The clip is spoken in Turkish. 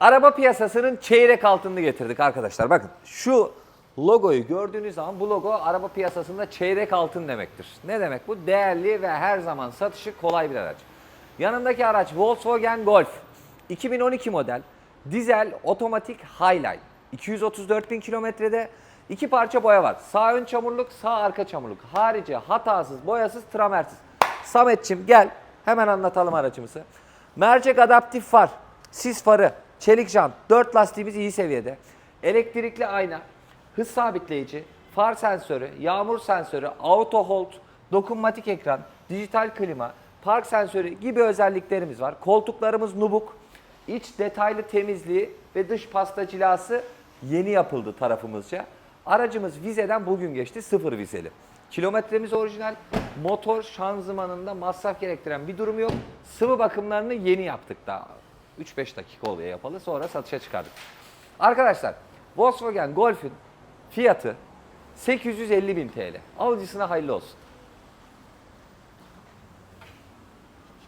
Araba piyasasının çeyrek altını getirdik arkadaşlar. Bakın şu logoyu gördüğünüz zaman bu logo araba piyasasında çeyrek altın demektir. Ne demek bu? Değerli ve her zaman satışı kolay bir araç. Yanındaki araç Volkswagen Golf. 2012 model. Dizel otomatik Highline. 234 bin kilometrede. iki parça boya var. Sağ ön çamurluk, sağ arka çamurluk. Harici, hatasız, boyasız, tramersiz. Sametçim gel hemen anlatalım aracımızı. Mercek adaptif far, sis farı, çelik jant, 4 lastiğimiz iyi seviyede. Elektrikli ayna, hız sabitleyici, far sensörü, yağmur sensörü, auto hold, dokunmatik ekran, dijital klima, park sensörü gibi özelliklerimiz var. Koltuklarımız nubuk, iç detaylı temizliği ve dış pasta cilası yeni yapıldı tarafımızca. Aracımız vizeden bugün geçti, sıfır vizeli. Kilometremiz orijinal, motor şanzımanında masraf gerektiren bir durum yok. Sıvı bakımlarını yeni yaptık daha. 3-5 dakika oluyor yapalı sonra satışa çıkardık. Arkadaşlar Volkswagen Golf'ün fiyatı 850 bin TL. Alıcısına hayırlı olsun.